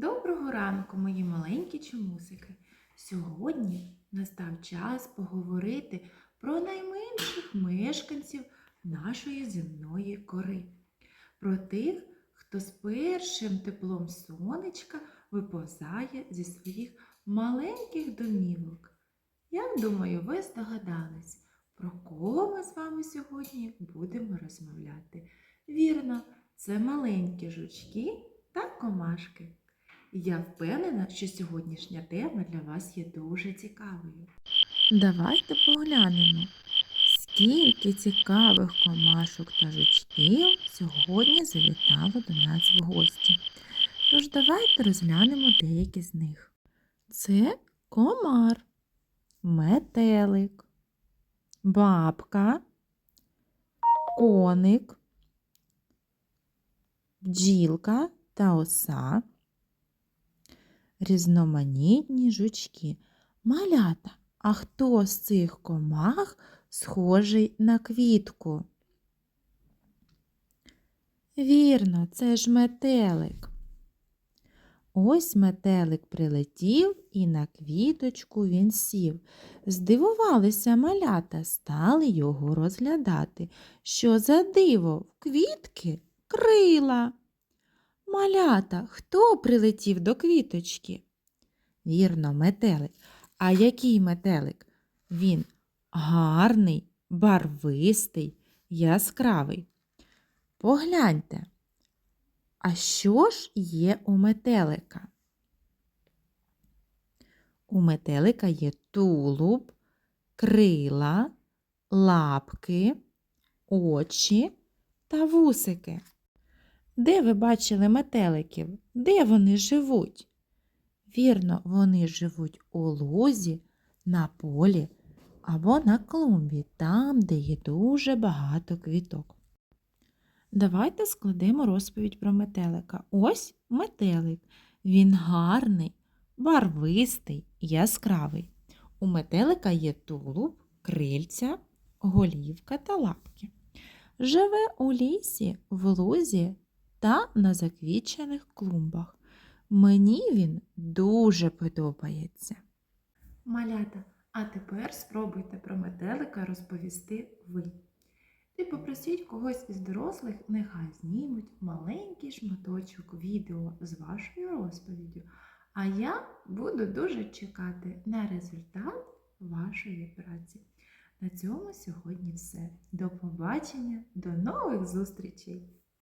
Доброго ранку, мої маленькі чомусики. Сьогодні настав час поговорити про найменших мешканців нашої земної кори, про тих, хто з першим теплом сонечка виповзає зі своїх маленьких домівок. Я думаю, ви здогадались, про кого ми з вами сьогодні будемо розмовляти. Вірно, це маленькі жучки та комашки. Я впевнена, що сьогоднішня тема для вас є дуже цікавою. Давайте поглянемо, скільки цікавих комашок та жучків сьогодні завітало до нас в гості. Тож давайте розглянемо деякі з них. Це комар, метелик, бабка, коник, бджілка та оса різноманітні жучки. Малята, а хто з цих комах схожий на квітку? Вірно, це ж метелик. Ось метелик прилетів і на квіточку він сів. Здивувалися малята, стали його розглядати. Що за диво в квітки крила. Малята, хто прилетів до квіточки? Вірно, метелик. А який метелик? Він гарний, барвистий, яскравий. Погляньте, а що ж є у метелика? У метелика є тулуб, крила, лапки, очі та вусики. Де ви бачили метеликів? Де вони живуть? Вірно, вони живуть у лузі, на полі або на клумбі, там, де є дуже багато квіток. Давайте складемо розповідь про метелика. Ось метелик. Він гарний, барвистий, яскравий. У метелика є тулуб, крильця, голівка та лапки. Живе у лісі, в лузі та на заквічених клумбах. Мені він дуже подобається. Малята, а тепер спробуйте про метелика розповісти ви. І попросіть когось із дорослих, нехай знімуть маленький шматочок відео з вашою розповіддю. А я буду дуже чекати на результат вашої праці. На цьому сьогодні все. До побачення, до нових зустрічей!